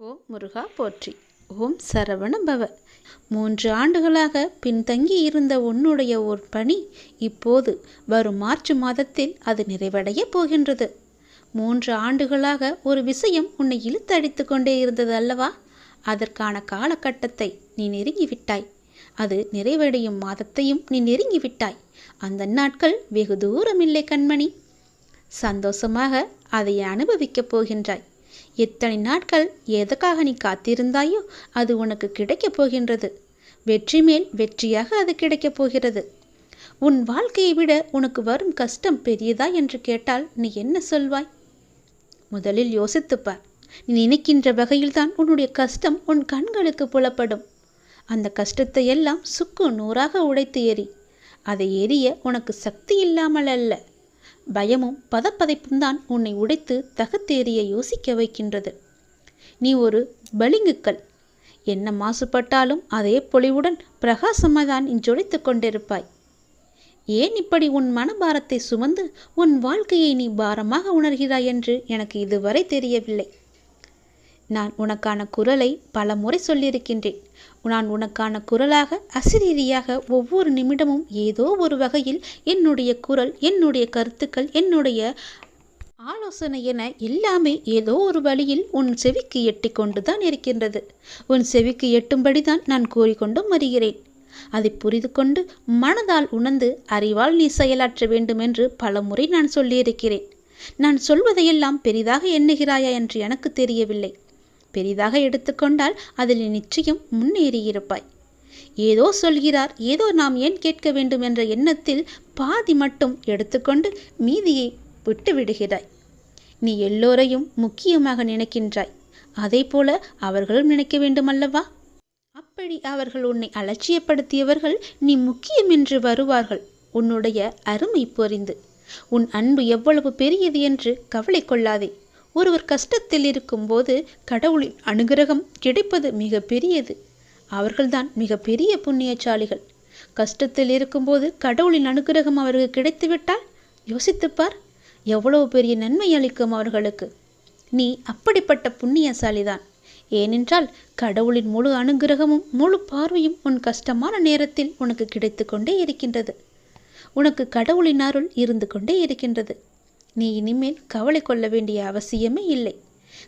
ஓம் முருகா போற்றி. ஓம் சரவண பவ மூன்று ஆண்டுகளாக பின்தங்கி இருந்த உன்னுடைய ஒரு பணி இப்போது வரும் மார்ச் மாதத்தில் அது நிறைவடைய போகின்றது. மூன்று ஆண்டுகளாக ஒரு விஷயம் உன்னை இழுத்தடித்து கொண்டே இருந்தது அல்லவா? அதற்கான காலகட்டத்தை நீ நெருங்கிவிட்டாய். அது நிறைவடையும் மாதத்தையும் நீ நெருங்கிவிட்டாய். அந்த நாட்கள் வெகு தூரமில்லை கண்மணி. சந்தோஷமாக அதை அனுபவிக்கப் போகின்றாய். எத்தனை நாட்கள் எதற்காக நீ காத்திருந்தாயோ அது உனக்கு கிடைக்கப் போகின்றது. வெற்றி மேல் வெற்றியாக அது கிடைக்கப் போகிறது. உன் வாழ்க்கையை விட உனக்கு வரும் கஷ்டம் பெரியதா என்று கேட்டால் நீ என்ன சொல்வாய்? முதலில் யோசித்துப்பார் நீ நினைக்கின்ற வகையில்தான் உன்னுடைய கஷ்டம் உன் கண்களுக்கு புலப்படும். அந்த கஷ்டத்தை எல்லாம் சுக்கு நூறாக உடைத்து எறி அதை எரிய உனக்கு சக்தி இல்லாமல் அல்ல. பயமும் பதப்பதைப்பும் தான் உன்னை உடைத்து தகத்தேறிய யோசிக்க வைக்கின்றது. நீ ஒரு பளிங்குக்கல். என்ன மாசுபட்டாலும் அதே பொலிவுடன் பிரகாசமாக தான் நீ கொண்டிருப்பாய். ஏன் இப்படி உன் மனபாரத்தை சுமந்து உன் வாழ்க்கையை நீ பாரமாக உணர்கிறாய் என்று எனக்கு இதுவரை தெரியவில்லை. நான் உனக்கான குரலை பல முறை சொல்லியிருக்கின்றேன். நான் உனக்கான குரலாக அசிரீதியாக ஒவ்வொரு நிமிடமும் ஏதோ ஒரு வகையில் என்னுடைய குரல் என்னுடைய கருத்துக்கள் என்னுடைய ஆலோசனை என எல்லாமே ஏதோ ஒரு வழியில் உன் செவிக்கு எட்டி கொண்டு தான் இருக்கின்றது. உன் செவிக்கு எட்டும்படி தான் நான் கூறிக்கொண்டும் வருகிறேன். அதை புரிந்து கொண்டு மனதால் உணர்ந்து அறிவால் நீ செயலாற்ற வேண்டும் என்று பல முறை நான் சொல்லியிருக்கிறேன். நான் சொல்வதையெல்லாம் பெரிதாக எண்ணுகிறாயா என்று எனக்கு தெரியவில்லை. பெரிதாக எடுத்துக்கொண்டால் அதில் நிச்சயம் முன்னேறியிருப்பாய். ஏதோ சொல்கிறார் ஏதோ நாம் ஏன் கேட்க வேண்டும் என்ற எண்ணத்தில் பாதி மட்டும் எடுத்துக்கொண்டு மீதியை விட்டு விடுகிறாய் நீ எல்லோரையும் முக்கியமாக நினைக்கின்றாய். அதே போல அவர்களும் நினைக்க வேண்டுமல்லவா? அப்படி அவர்கள் உன்னை அலட்சியப்படுத்தியவர்கள் நீ முக்கியம் என்று வருவார்கள். உன்னுடைய அருமை புரிந்து உன் அன்பு எவ்வளவு பெரியது என்று கவலை கொள்ளாதே. ஒருவர் கஷ்டத்தில் இருக்கும்போது கடவுளின் அனுகிரகம் கிடைப்பது மிக பெரியது அவர்கள்தான் மிக பெரிய புண்ணியசாலிகள். கஷ்டத்தில் இருக்கும்போது கடவுளின் அனுகிரகம் அவருக்கு கிடைத்துவிட்டால் யோசித்துப்பார் எவ்வளவு பெரிய நன்மை அளிக்கும் அவர்களுக்கு. நீ அப்படிப்பட்ட புண்ணியசாலிதான். ஏனென்றால் கடவுளின் முழு அனுகிரகமும் முழு பார்வையும் உன் கஷ்டமான நேரத்தில் உனக்கு கிடைத்து கொண்டே இருக்கின்றது. உனக்கு கடவுளின் அருள் இருந்து கொண்டே இருக்கின்றது. நீ இனிமேல் கவலை கொள்ள வேண்டிய அவசியமே இல்லை.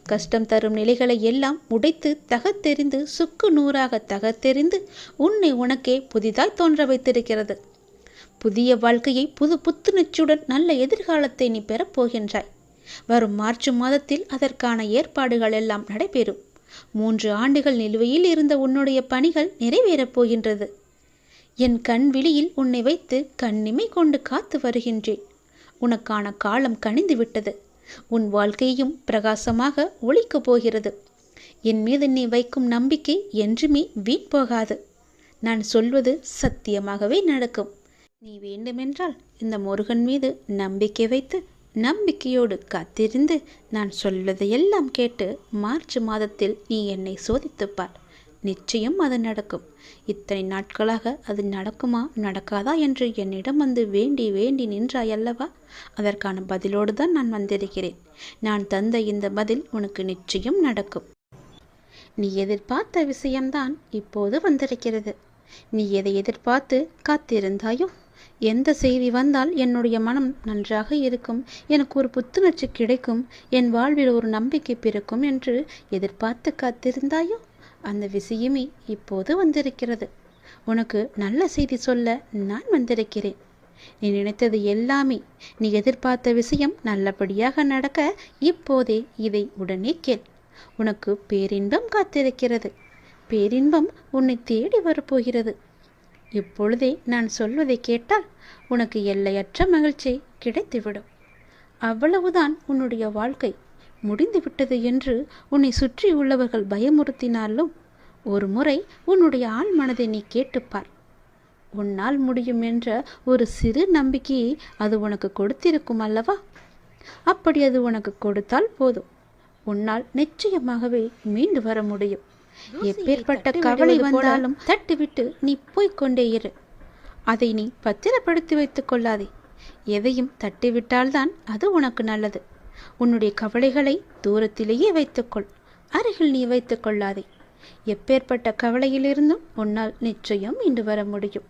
கஷ்டம் தரும் நிலைகளை எல்லாம் உடைத்து தகத்தெறிந்து சுக்கு நூறாக தகத்தெறிந்து உன்னை உனக்கே புதிதாய் தோன்ற வைத்திருக்கிறது. புதிய வாழ்க்கையை புது புத்துணர்ச்சியுடன் நல்ல எதிர்காலத்தை நீ பெறப்போகின்றாய் வரும் மார்ச் மாதத்தில் அதற்கான ஏற்பாடுகள் எல்லாம் நடைபெறும். மூன்று ஆண்டுகள் நிலுவையில் இருந்த உன்னுடைய பணிகள் நிறைவேறப் போகின்றது. என் கண் விழியில் உன்னை வைத்து கண்ணிமை கொண்டு காத்து வருகின்றேன். உனக்கான காலம் கனிந்து விட்டது. உன் வாழ்க்கையும் பிரகாசமாக ஒழிக்கப் போகிறது. என் மீது நீ வைக்கும் நம்பிக்கை என்றுமே வீண் போகாது. நான் சொல்வது சத்தியமாகவே நடக்கும். நீ வேண்டுமென்றால் இந்த முருகன் மீது நம்பிக்கை வைத்து நம்பிக்கையோடு காத்திருந்து நான் சொல்வதையெல்லாம் கேட்டு மார்ச் மாதத்தில் நீ என்னை சோதித்துப்பார். நிச்சயம் அது நடக்கும். இத்தனை நாட்களாக அது நடக்குமா நடக்காதா என்று என்னிடம் வந்து வேண்டி வேண்டி நின்றாய் அல்லவா? அதற்கான பதிலோடு தான் நான் வந்திருக்கிறேன். நான் தந்த இந்த பதில் உனக்கு நிச்சயம் நடக்கும். நீ எதிர்பார்த்த விஷயம்தான் இப்போது வந்திருக்கிறது. நீ எதை எதிர்பார்த்து காத்திருந்தாயோ? எந்த செய்தி வந்தால் என்னுடைய மனம் நன்றாக இருக்கும். எனக்கு ஒரு புத்துணர்ச்சி கிடைக்கும். என் வாழ்வில் ஒரு நம்பிக்கை பிறக்கும் என்று எதிர்பார்த்து காத்திருந்தாயோ? அந்த விஷயமே இப்போது வந்திருக்கிறது. உனக்கு நல்ல செய்தி சொல்ல நான் வந்திருக்கிறேன். நீ நினைத்தது எல்லாமே. நீ எதிர்பார்த்த விஷயம் நல்லபடியாக நடக்க இப்போதே இதை உடனே கேள். உனக்கு பேரின்பம் காத்திருக்கிறது. பேரின்பம் உன்னை தேடி வரப்போகிறது. இப்பொழுதே நான் சொல்வதை கேட்டால் உனக்கு எல்லையற்ற மகிழ்ச்சி கிடைத்துவிடும். அவ்வளவுதான் உன்னுடைய வாழ்க்கை. முடிந்துவிட்டது என்று உன்னை சுற்றி உள்ளவர்கள் பயமுறுத்தினாலும் ஒரு முறை உன்னுடைய ஆள் மனதை நீ கேட்டுப்பார். உன்னால் முடியும் என்ற ஒரு சிறு நம்பிக்கையை அது உனக்கு கொடுத்திருக்கும் அல்லவா? அப்படி அது உனக்கு கொடுத்தால் போதும். உன்னால் நிச்சயமாகவே மீண்டு வர முடியும். எப்பேற்பட்ட கவலை வந்தாலும் தட்டிவிட்டு நீ போய்க்கொண்டே இரு. அதை நீ பத்திரப்படுத்தி வைத்துக் கொள்ளாதே. எதையும் தட்டிவிட்டால்தான் அது உனக்கு நல்லது. உன்னுடைய கவலைகளை தூரத்திலேயே வைத்துக்கொள். அருகில் நீ வைத்துக் கொள்ளாதே. எப்பேற்பட்ட கவலையிலிருந்தும் உன்னால் நிச்சயம் இன்று வர முடியும்.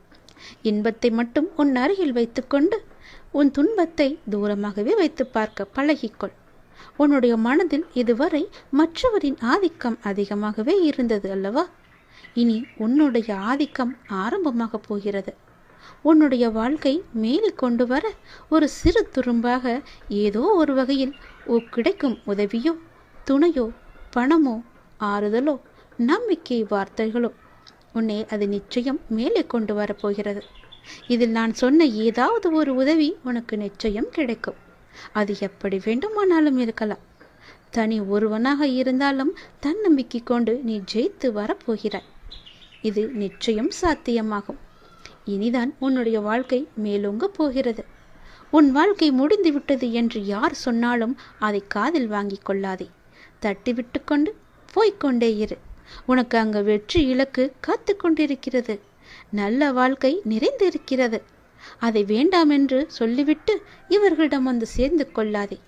இன்பத்தை மட்டும் உன் அருகில் வைத்துக்கொண்டு உன் துன்பத்தை தூரமாகவே வைத்து பார்க்க பழகிக்கொள். உன்னுடைய மனதில் இதுவரை மற்றவரின் ஆதிக்கம் அதிகமாகவே இருந்தது அல்லவா? இனி உன்னுடைய ஆதிக்கம் ஆரம்பமாக போகிறது. உன்னுடைய வாழ்க்கை மேலே கொண்டு வர ஒரு சிறு துரும்பாக ஏதோ ஒரு வகையில் கிடைக்கும் உதவியோ துணையோ பணமோ ஆறுதலோ நம்பிக்கை வார்த்தைகளோ உன்னை அது நிச்சயம் மேலே கொண்டு வரப்போகிறது. இதில் நான் சொன்ன ஏதாவது ஒரு உதவி உனக்கு நிச்சயம் கிடைக்கும். அது எப்படி வேண்டுமானாலும் இருக்கலாம். தனி ஒருவனாக இருந்தாலும் தன்னம்பிக்கை கொண்டு நீ ஜெயித்து வரப்போகிறாய். இது நிச்சயம் சாத்தியமாகும். இனிதான் உன்னுடைய வாழ்க்கை மேலோங்க போகிறது. உன் வாழ்க்கை முடிந்து விட்டது என்று யார் சொன்னாலும் அதை காதில் வாங்கிக் கொள்ளாதே. தட்டிவிட்டு கொண்டு போய்கொண்டே இரு. உனக்கு அங்கு வெற்றி இலக்கு காத்து கொண்டிருக்கிறது. நல்ல வாழ்க்கை நிறைந்திருக்கிறது. அதை வேண்டாம் என்று சொல்லிவிட்டு இவர்களிடம் வந்து சேர்ந்து கொள்ளாதே.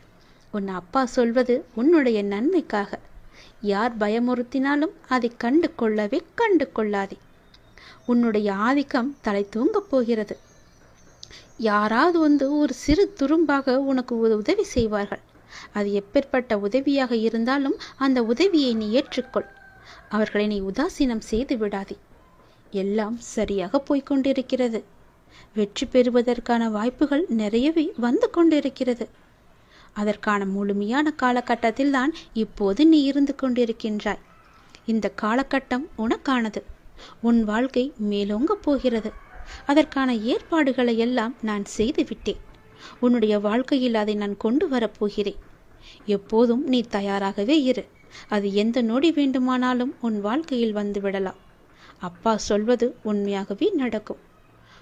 உன் அப்பா சொல்வது உன்னுடைய நன்மைக்காக. யார் பயமுறுத்தினாலும் அதை கண்டு கொள்ளவே கண்டு கொள்ளாதே உன்னுடைய ஆதிக்கம் தலை தூங்கப் போகிறது. யாராவது வந்து ஒரு சிறு துரும்பாக உனக்கு உதவி செய்வார்கள். அது எப்பேற்பட்ட உதவியாக இருந்தாலும் அந்த உதவியை நீ ஏற்றுக்கொள். அவர்களை நீ உதாசீனம் செய்து விடாதே. எல்லாம் சரியாக போய்கொண்டிருக்கிறது வெற்றி பெறுவதற்கான வாய்ப்புகள் நிறையவே வந்து கொண்டிருக்கிறது. அதற்கான முழுமையான காலகட்டத்தில்தான் இப்போது நீ இருந்து கொண்டிருக்கின்றாய். இந்த காலகட்டம் உனக்கானது. உன் வாழ்க்கை மேலோங்கப் போகிறது. அதற்கான ஏற்பாடுகளை எல்லாம் நான் செய்து விட்டேன். உன்னுடைய வாழ்க்கையில் அதை நான் கொண்டு வரப்போகிறேன் எப்போதும் நீ தயாராகவே இரு. அது எந்த நொடி வேண்டுமானாலும் உன் வாழ்க்கையில் வந்து விடலாம். அப்பா சொல்வது உண்மையாகவே நடக்கும்.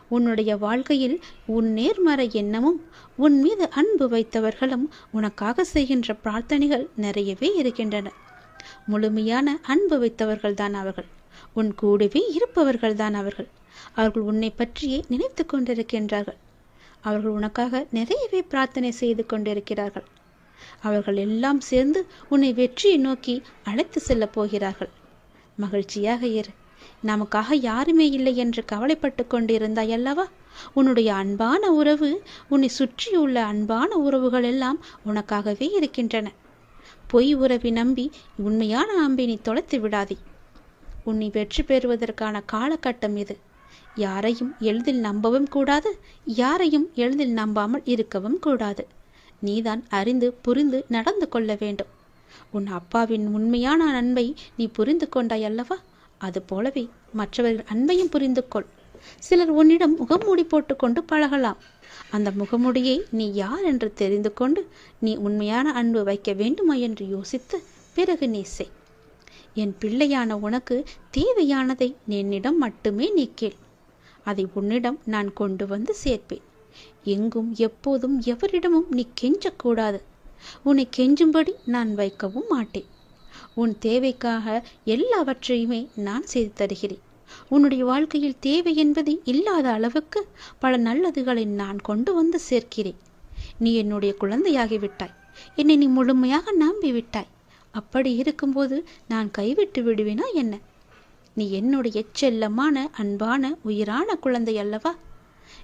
உன்னுடைய வாழ்க்கையில் உன் நேர்மறை எண்ணமும் உன் மீது அன்பு வைத்தவர்களும் உனக்காக செய்கின்ற பிரார்த்தனைகள் நிறையவே இருக்கின்றன. முழுமையான அன்பு வைத்தவர்கள் தான் அவர்கள். உன் கூடவே இருப்பவர்கள் தான் அவர்கள். அவர்கள் உன்னை பற்றியே நினைத்து கொண்டிருக்கின்றார்கள். அவர்கள் உனக்காக நிறையவே பிரார்த்தனை செய்து கொண்டிருக்கிறார்கள். அவர்கள் எல்லாம் சேர்ந்து உன்னை வெற்றியை நோக்கி அழைத்து செல்ல போகிறார்கள். மகிழ்ச்சியாக இரு. நமக்காக யாருமே இல்லை என்று கவலைப்பட்டு கொண்டிருந்தாய் அல்லவா? உன்னுடைய அன்பான உறவு உன்னை சுற்றியுள்ள அன்பான உறவுகள் எல்லாம் உனக்காகவே இருக்கின்றன. பொய் உறவி நம்பி உண்மையான அம்பை நீ தொலைத்து விடாதே. உன்னை வெற்றி பெறுவதற்கான காலகட்டம் இது. யாரையும் எளிதில் நம்பவும் கூடாது யாரையும் எளிதில் நம்பாமல் இருக்கவும் கூடாது. நீதான் அறிந்து புரிந்து நடந்து கொள்ள வேண்டும். உன் அப்பாவின் உண்மையான அன்பை நீ புரிந்து கொண்டாய் அல்லவா? அது போலவே மற்றவர்கள் அன்பையும் புரிந்து கொள். சிலர் உன்னிடம் முகமூடி போட்டுக்கொண்டு பழகலாம். அந்த முகமுடியை நீ யார் என்று தெரிந்து கொண்டு நீ உண்மையான அன்பு வைக்க வேண்டுமா என்று யோசித்து பிறகு நீ செய். என் பிள்ளையான உனக்கு தேவையானதை என்னிடம் மட்டுமே நீ கேள். அதை உன்னிடம் நான் கொண்டு வந்து சேர்ப்பேன். எங்கும் எப்போதும் எவரிடமும் நீ கெஞ்சக்கூடாது. உன்னை கெஞ்சும்படி நான் வைக்கவும் மாட்டேன். உன் தேவைக்காக எல்லாவற்றையுமே நான் செய்து தருகிறேன். உன்னுடைய வாழ்க்கையில் தேவை என்பது இல்லாத அளவுக்கு பல நல்லதுகளை நான் கொண்டு வந்து சேர்க்கிறேன். நீ என்னுடைய குழந்தையாகிவிட்டாய் என்னை நீ முழுமையாக நம்பி விட்டாய். அப்படி இருக்கும்போது நான் கைவிட்டு விடுவேனா என்ன? நீ என்னுடைய செல்லமான அன்பான உயிரான குழந்தை அல்லவா?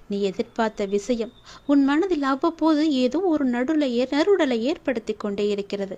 நீ எதிர்பார்த்த விஷயம் உன் மனதில் அவ்வப்போது ஏதோ ஒரு நடுலை நறுடலை ஏற்படுத்தி கொண்டே இருக்கிறது.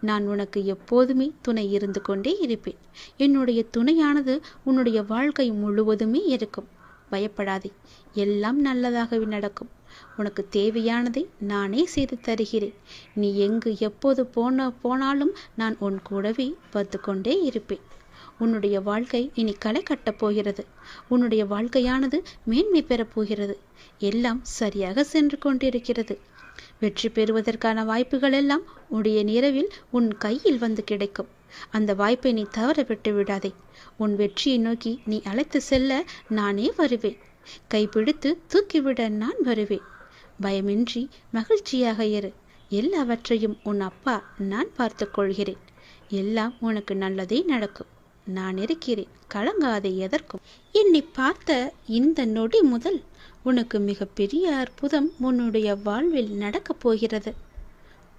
நான் உனக்கு எப்போதுமே துணை இருந்து கொண்டே இருப்பேன். என்னுடைய துணையானது உன்னுடைய வாழ்க்கை முழுவதுமே இருக்கும். பயப்படாதே. எல்லாம் நல்லதாகவே நடக்கும். உனக்கு தேவையானதை நானே செய்து தருகிறேன். நீ எங்கு எப்போது போன போனாலும் நான் உன் கூடவே பார்த்து கொண்டே இருப்பேன். உன்னுடைய வாழ்க்கை இனி களை கட்டப் போகிறது. உன்னுடைய வாழ்க்கையானது மேன்மை பெறப் போகிறது. எல்லாம் சரியாக சென்று கொண்டிருக்கிறது. வெற்றி பெறுவதற்கான வாய்ப்புகள் எல்லாம் உடைய நிறவில் உன் கையில் வந்து கிடைக்கும். அந்த வாய்ப்பை நீ தவற விட்டு விடாதே. உன் வெற்றியை நோக்கி நீ அழைத்து செல்ல நானே வருவேன். கைப்பிடித்து தூக்கிவிட நான் வருவேன். பயமின்றி மகிழ்ச்சியாக இரு. எல்லாவற்றையும் உன் அப்பா நான் பார்த்துக்கொள்கிறேன் எல்லாம் உனக்கு நல்லதே நடக்கும். நான் இருக்கிறேன். கலங்காதே எதற்கும். என்னை பார்த்த இந்த நொடி முதல் உனக்கு மிகப்பெரிய அற்புதம் உன்னுடைய வாழ்வில் நடக்கப் போகிறது.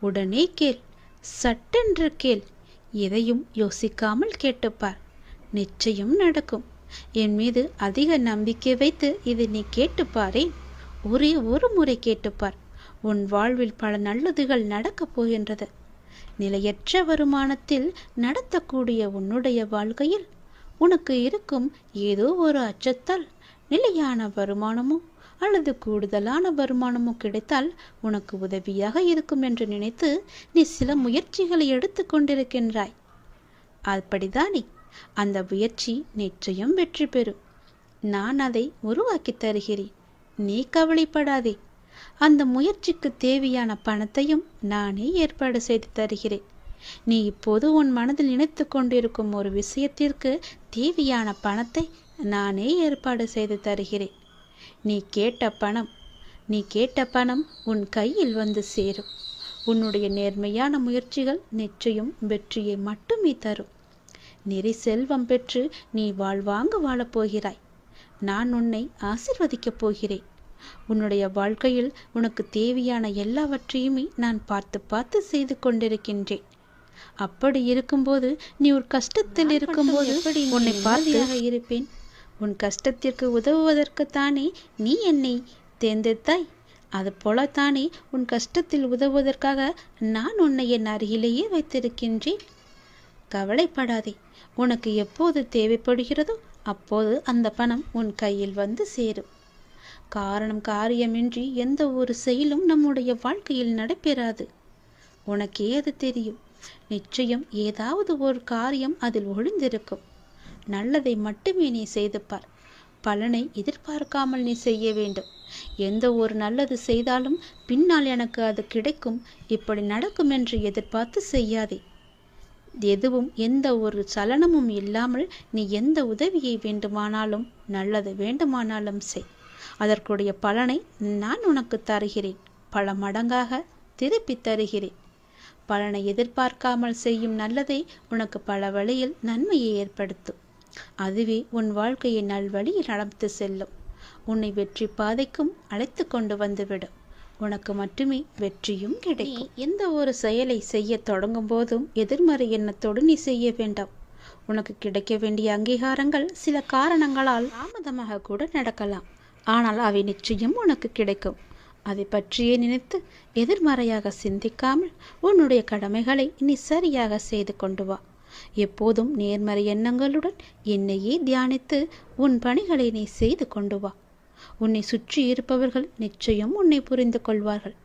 உடனே கேள். சட்டென்று கேள். எதையும் யோசிக்காமல் கேட்டுப்பார். நிச்சயம் நடக்கும். என் மீது அதிக நம்பிக்கை வைத்து இதை நீ கேட்டுப்பாரேன் ஒரே ஒரு முறை கேட்டுப்பார். உன் வாழ்வில் பல நல்லதுகள் நடக்கப் போகின்றது. நிலையற்ற வருமானத்தில் நடத்தக்கூடிய உன்னுடைய வாழ்க்கையில் உனக்கு இருக்கும் ஏதோ ஒரு அச்சத்தால் நிலையான வருமானமோ அல்லது கூடுதலான வருமானமோ கிடைத்தால் உனக்கு உதவியாக இருக்கும் என்று நினைத்து நீ சில முயற்சிகளை எடுத்து கொண்டிருக்கின்றாய். அப்படிதானே அந்த முயற்சி நிச்சயம் வெற்றி பெறும். நான் அதை உருவாக்கி தருகிறேன். நீ கவலைப்படாதே. அந்த முயற்சிக்கு தேவையான பணத்தையும் நானே ஏற்பாடு செய்து தருகிறேன். நீ இப்போது உன் மனதில் நினைத்து கொண்டிருக்கும் ஒரு விஷயத்திற்கு தேவையான பணத்தை நானே ஏற்பாடு செய்து தருகிறேன். நீ கேட்ட பணம் நீ கேட்ட பணம் உன் கையில் வந்து சேரும். உன்னுடைய நேர்மையான முயற்சிகள் நிச்சயம் வெற்றியை மட்டுமே தரும். நெறி செல்வம் பெற்று நீ வாழ்வாங்கு வாழப்போகிறாய் நான் உன்னை ஆசிர்வதிக்கப் போகிறேன். உன்னுடைய வாழ்க்கையில் உனக்கு தேவையான எல்லாவற்றையுமே நான் பார்த்து பார்த்து செய்து கொண்டிருக்கின்றேன். அப்படி இருக்கும்போது நீ ஒரு கஷ்டத்தில் இருக்கும்போது உன்னை பார்த்தியாக இருப்பேன்? உன் கஷ்டத்திற்கு உதவுவதற்குத்தானே நீ என்னை தேர்ந்தெடுத்தாய்? அதுபோலத்தானே உன் கஷ்டத்தில் உதவுவதற்காக நான் உன்னை என் அருகிலேயே வைத்திருக்கின்றேன். கவலைப்படாதே உனக்கு எப்போது தேவைப்படுகிறதோ அப்போது அந்த பணம் உன் கையில் வந்து சேரும். காரணம் காரியமின்றி எந்த ஒரு செயலும் நம்முடைய வாழ்க்கையில் நடைபெறாது. உனக்கே அது தெரியும். நிச்சயம் ஏதாவது ஒரு காரியம் அதில் ஒளிந்திருக்கும். நல்லதை மட்டுமே நீ செய்து பார். பலனை எதிர்பார்க்காமல் நீ செய்ய வேண்டும். எந்த ஒரு நல்லது செய்தாலும் பின்னால் எனக்கு அது கிடைக்கும். இப்படி நடக்கும் என்று எதிர்பார்த்து செய்யாதே. எதுவும் எந்த ஒரு சலனமும் இல்லாமல் நீ எந்த உதவியை வேண்டுமானாலும் நல்லது வேண்டுமானாலும் செய். அதற்குடைய பலனை நான் உனக்கு தருகிறேன். பல மடங்காக திருப்பி தருகிறேன். பலனை எதிர்பார்க்காமல் செய்யும் நல்லதை உனக்கு பல வழியில் நன்மையை ஏற்படுத்தும். அதுவே உன் வாழ்க்கையை நல்வழியில் நடந்து செல்லும். உன்னை வெற்றி பாதைக்கும் அழைத்து கொண்டு வந்துவிடும். உனக்கு மட்டுமே வெற்றியும் கிடைக்கும். எந்த ஒரு செயலை செய்ய தொடங்கும் போதும் எதிர்மறை எண்ணத்தோடு நீ செய்ய வேண்டாம். உனக்கு கிடைக்க வேண்டிய அங்கீகாரங்கள் சில காரணங்களால் தாமதமாக கூட நடக்கலாம். ஆனால் அவை நிச்சயம் உனக்கு கிடைக்கும். அதை பற்றியே நினைத்து எதிர்மறையாக சிந்திக்காமல் உன்னுடைய கடமைகளை நீ சரியாக செய்து கொண்டு வா. எப்போதும் நேர்மறை எண்ணங்களுடன் என்னையே தியானித்து உன் பணிகளை நீ செய்து கொண்டு வா. உன்னை சுற்றி இருப்பவர்கள் நிச்சயம் உன்னை புரிந்து கொள்வார்கள்.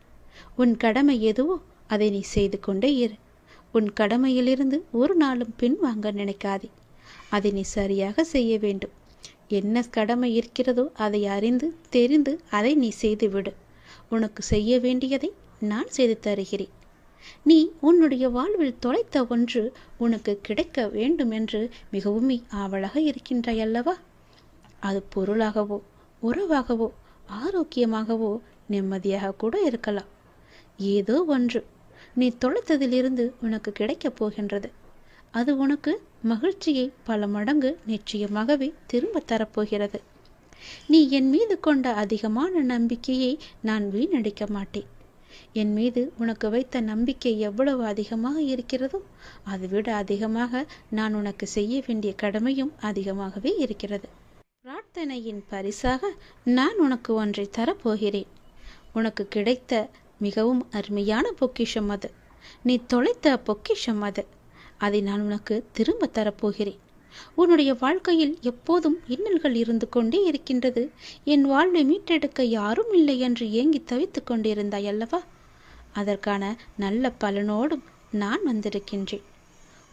உன் கடமை எதுவோ அதை நீ செய்து கொண்டே இரு. உன் கடமையிலிருந்து ஒரு நாளும் பின்வாங்க நினைக்காதே. அதை நீ சரியாக செய்ய வேண்டும். என்ன கடமை இருக்கிறதோ அதை அறிந்து தெரிந்து அதை நீ செய்துவிடு. உனக்கு செய்ய வேண்டியதை நான் செய்து தருகிறேன். நீ உன்னுடைய வாழ்வில் தொலைத்த ஒன்று உனக்கு கிடைக்க வேண்டும் என்று மிகவும் ஆவலாக இருக்கின்றாய் அல்லவா அது பொருளாகவோ உறவாகவோ ஆரோக்கியமாகவோ நிம்மதியாக கூட இருக்கலாம். ஏதோ ஒன்று. நீ தொலைத்ததிலிருந்து உனக்கு கிடைக்கப் போகின்றது. அது உனக்கு மகிழ்ச்சியை பல மடங்கு நிச்சயமாகவே திரும்ப தரப்போகிறது. நீ என் மீது கொண்ட அதிகமான நம்பிக்கையை நான் வீணடிக்க மாட்டேன். என் மீது உனக்கு வைத்த நம்பிக்கை எவ்வளவு அதிகமாக இருக்கிறதோ அதைவிட அதிகமாக நான் உனக்கு செய்ய வேண்டிய கடமையும் அதிகமாகவே இருக்கிறது. பிரார்த்தனையின் பரிசாக நான் உனக்கு ஒன்றை தரப்போகிறேன். உனக்கு கிடைத்த மிகவும் அருமையான பொக்கிஷம் அது. நீ தொலைத்த பொக்கிஷம் அது. அதை நான் உனக்கு திரும்ப தரப்போகிறேன். உன்னுடைய வாழ்க்கையில் எப்போதும் இன்னல்கள் இருந்து கொண்டே இருக்கின்றது. என் வாழ்வை மீட்டெடுக்க யாரும் இல்லை என்று ஏங்கி தவித்து கொண்டிருந்தாய் அல்லவா? அதற்கான நல்ல பலனோடும் நான் வந்திருக்கின்றேன்.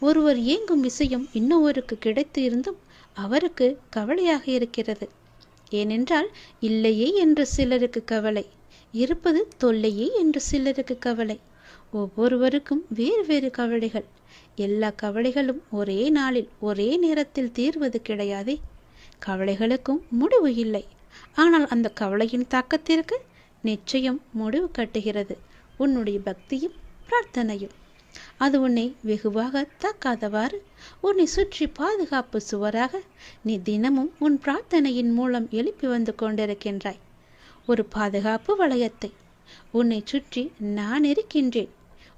ஒருவர் ஏங்கும் விஷயம் இன்னொருவருக்கு கிடைத்து இருந்தும் அவருக்கு கவலையாக இருக்கிறது. ஏனென்றால் இல்லையே என்று சிலருக்கு கவலை இருப்பது தொல்லையே என்று சிலருக்கு கவலை. ஒவ்வொருவருக்கும் வேறு வேறு கவலைகள். எல்லா கவலைகளும் ஒரே நாளில் ஒரே நேரத்தில் தீர்வது கிடையாதே. கவலைகளுக்கும் முடிவு இல்லை. ஆனால் அந்த கவலையின் தாக்கத்திற்கு நிச்சயம் முடிவு கட்டுகிறது. உன்னுடைய பக்தியும் பிரார்த்தனையும். அது உன்னை வெகுவாக தாக்காதவாறு உன்னை சுற்றி பாதுகாப்பு சுவராக நீ தினமும் உன் பிரார்த்தனையின் மூலம் எழுப்பி வந்து கொண்டிருக்கின்றாய். ஒரு பாதுகாப்பு வளையத்தை உன்னை சுற்றி நான் இருக்கின்றேன்.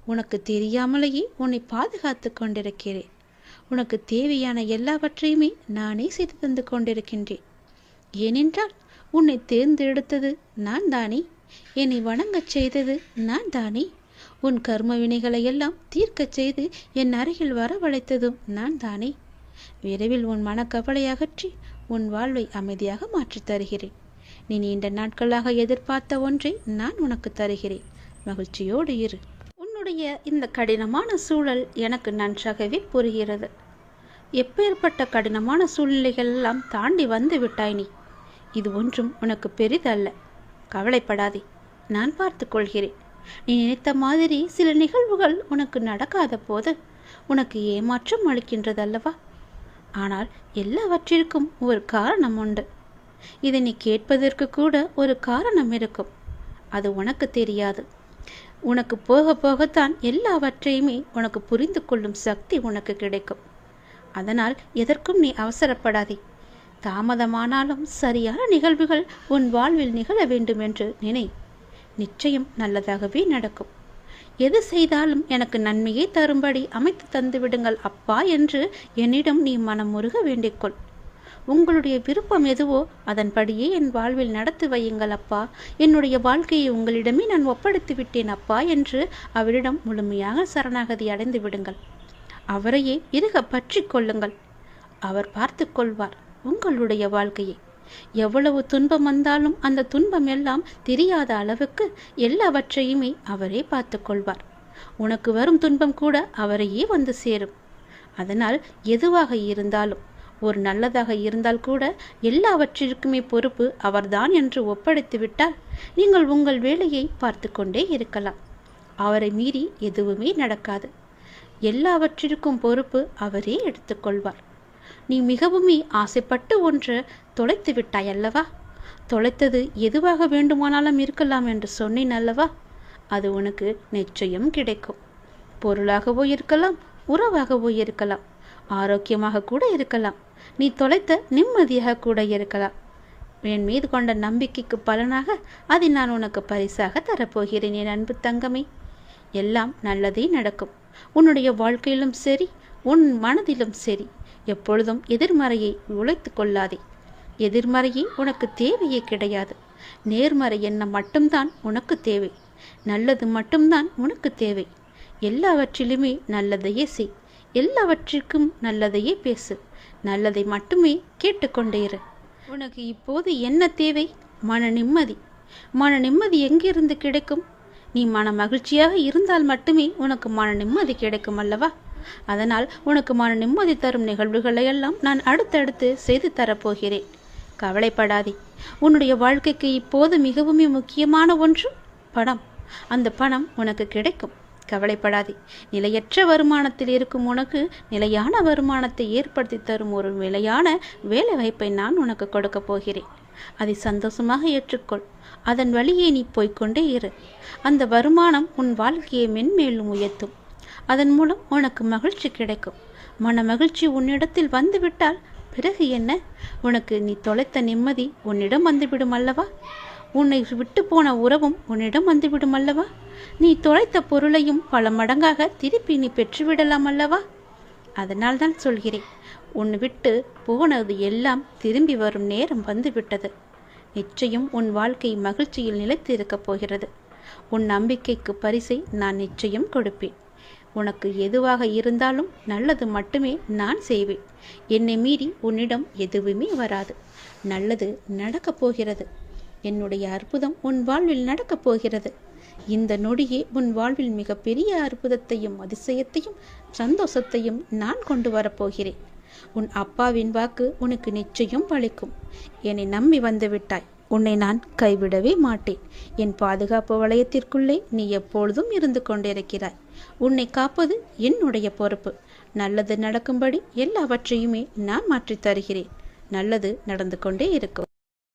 உனக்கு தெரியாமலேயே உன்னை பாதுகாத்து கொண்டிருக்கிறேன். உனக்கு தேவையான எல்லாவற்றையுமே நானே செய்து தந்து கொண்டிருக்கின்றேன். ஏனென்றால் உன்னை தேர்ந்தெடுத்தது நான் தானே. என்னை வணங்கச் செய்தது நான் தானே. உன் கர்ம வினைகளை எல்லாம் தீர்க்கச் செய்து என் அருகில் வரவழைத்ததும் நான் தானே. விரைவில் உன் மனக்கவலை அகற்றி உன் வாழ்வை அமைதியாக மாற்றித் தருகிறேன். நீ நீண்ட நாட்களாக எதிர்பார்த்த ஒன்றை நான் உனக்கு தருகிறேன். மகிழ்ச்சியோடு இரு. உன்னுடைய இந்த கடினமான சூழல் எனக்கு நன்றாகவே புரிகிறது. எப்பேற்பட்ட கடினமான சூழ்நிலைகள் எல்லாம் தாண்டி வந்து விட்டாய் நீ? இது ஒன்றும் உனக்கு பெரிதல்ல. கவலைப்படாதே நான் பார்த்து கொள்கிறேன். நீ நினைத்த மாதிரி சில நிகழ்வுகள் உனக்கு நடக்காத போது உனக்கு ஏமாற்றம் அளிக்கின்றது அல்லவா ஆனால் எல்லாவற்றிற்கும் ஒரு காரணம் உண்டு. இதை நீ கேட்பதற்கு கூட ஒரு காரணம் இருக்கும். அது உனக்கு தெரியாது. உனக்கு போக போகத்தான் எல்லாவற்றையுமே உனக்கு புரிந்து கொள்ளும் சக்தி உனக்கு கிடைக்கும். அதனால் எதற்கும் நீ அவசரப்படாதே. தாமதமானாலும் சரியான நிகழ்வுகள் உன் வாழ்வில் நிகழ வேண்டும் என்று நினை. நிச்சயம் நல்லதாகவே நடக்கும். எது செய்தாலும் எனக்கு நன்மையை தரும்படி அமைத்து தந்துவிடுங்கள் அப்பா என்று என்னிடம் நீ மனம் முருக வேண்டிக்கொள் உங்களுடைய விருப்பம் எதுவோ அதன்படியே என் வாழ்வில் நடத்தி வையுங்கள் அப்பா. என்னுடைய வாழ்க்கையை உங்களிடமே நான் ஒப்படைத்து விட்டேன் அப்பா என்று அவரிடம் முழுமையாக சரணாகதி அடைந்து விடுங்கள். அவரையே இருக பற்றி கொள்ளுங்கள். அவர் பார்த்து கொள்வார் உங்களுடைய வாழ்க்கையை. எவ்வளவு துன்பம் வந்தாலும் அந்த துன்பம் எல்லாம் தெரியாத அளவுக்கு எல்லாவற்றையுமே அவரே பார்த்து கொள்வார். உனக்கு வரும் துன்பம் கூட அவரையே வந்து சேரும். அதனால் எதுவாக இருந்தாலும் ஒரு நல்லதாக இருந்தால் கூட எல்லாவற்றிற்குமே பொறுப்பு அவர்தான் என்று ஒப்படைத்து விட்டால் நீங்கள் உங்கள் வேலையை பார்த்து கொண்டே இருக்கலாம். அவரை மீறி எதுவுமே நடக்காது. எல்லாவற்றிற்கும் பொறுப்பு அவரே எடுத்துக்கொள்வார். நீ மிகவுமே ஆசைப்பட்டு ஒன்று தொலைத்து விட்டாய் அல்லவா? தொலைத்தது எதுவாக வேண்டுமானாலும் இருக்கலாம் என்று சொன்னேன் அல்லவா? அது உனக்கு நிச்சயம் கிடைக்கும். பொருளாகவோ இருக்கலாம் உறவாகவோ இருக்கலாம் ஆரோக்கியமாக கூட இருக்கலாம். நீ தொலைத்த நிம்மதியாக கூட இருக்கலாம். என் மீது கொண்ட நம்பிக்கைக்கு பலனாக அதை நான் உனக்கு பரிசாக தரப்போகிறேன் என் அன்பு தங்கமே. எல்லாம் நல்லதே நடக்கும். உன்னுடைய வாழ்க்கையிலும் சரி உன் மனதிலும் சரி எப்பொழுதும் எதிர்மறையை உழைத்து கொள்ளாதே. எதிர்மறையே உனக்கு தேவையே கிடையாது. நேர்மறை எண்ணம் மட்டும்தான் உனக்கு தேவை. நல்லது மட்டும்தான் உனக்கு தேவை. எல்லாவற்றிலுமே நல்லதையே செய். எல்லாவற்றிற்கும் நல்லதையே பேசு. நல்லதை மட்டுமே கேட்டுக்கொண்டே இரு. உனக்கு இப்போது என்ன தேவை? மன நிம்மதி. மன நிம்மதி எங்கிருந்து கிடைக்கும்? நீ மன மகிழ்ச்சியாக இருந்தால் மட்டுமே உனக்கு மன நிம்மதி கிடைக்கும் அல்லவா? அதனால் உனக்கு மன நிம்மதி தரும் நிகழ்வுகளை எல்லாம் நான் அடுத்தடுத்து செய்து தரப்போகிறேன். கவலைப்படாதே. உன்னுடைய வாழ்க்கைக்கு இப்போது மிகவுமே முக்கியமான ஒன்று பணம். அந்த பணம் உனக்கு கிடைக்கும். கவலைப்படாதே. நிலையற்ற வருமானத்தில் இருக்கும் உனக்கு நிலையான வருமானத்தை ஏற்படுத்தி தரும் ஒரு நிலையான வேலை வாய்ப்பை நான் உனக்கு கொடுக்க போகிறேன். அதை சந்தோஷமாக ஏற்றுக்கொள். அதன் வழியே நீ போய்கொண்டே இரு. அந்த வருமானம் உன் வாழ்க்கையை மென்மேலும் உயர்த்தும். அதன் மூலம் உனக்கு மகிழ்ச்சி கிடைக்கும். மன மகிழ்ச்சி உன்னிடத்தில் வந்துவிட்டால் பிறகு என்ன? உனக்கு நீ தொலைத்த நிம்மதி உன்னிடம் வந்துவிடும் அல்லவா? உன்னை விட்டு போன உறவும் உன்னிடம் வந்துவிடும் அல்லவா? நீ தொலைத்த பொருளையும் பல மடங்காக திருப்பி நீ பெற்றுவிடலாம் அல்லவா? அதனால் தான் சொல்கிறேன் உன்னை விட்டு போனது எல்லாம் திரும்பி வரும் நேரம் வந்துவிட்டது. நிச்சயம் உன் வாழ்க்கை மகிழ்ச்சியில் நிலைத்து இருக்கப் போகிறது. உன் நம்பிக்கைக்கு பரிசை நான் நிச்சயம் கொடுப்பேன். உனக்கு எதுவாக இருந்தாலும் நல்லது மட்டுமே நான் செய்வேன். என்னை மீறி உன்னிடம் எதுவுமே வராது. நல்லது நடக்கப் போகிறது. என்னுடைய அற்புதம் உன் வாழ்வில் நடக்கப் போகிறது. இந்த நொடியே உன் வாழ்வில் மிகப்பெரிய அற்புதத்தையும் அதிசயத்தையும் சந்தோஷத்தையும் நான் கொண்டு வரப்போகிறேன். உன் அப்பாவின் வாக்கு உனக்கு நிச்சயம் பழிக்கும் என்னை நம்பி வந்து விட்டாய். உன்னை நான் கைவிடவே மாட்டேன். என் பாதுகாப்பு வளையத்திற்குள்ளே நீ எப்பொழுதும் இருந்து கொண்டிருக்கிறாய். உன்னை காப்பது என்னுடைய பொறுப்பு. நல்லது நடக்கும்படி எல்லாவற்றையுமே நான் மாற்றித் தருகிறேன் நல்லது நடந்து கொண்டே இருக்கும்.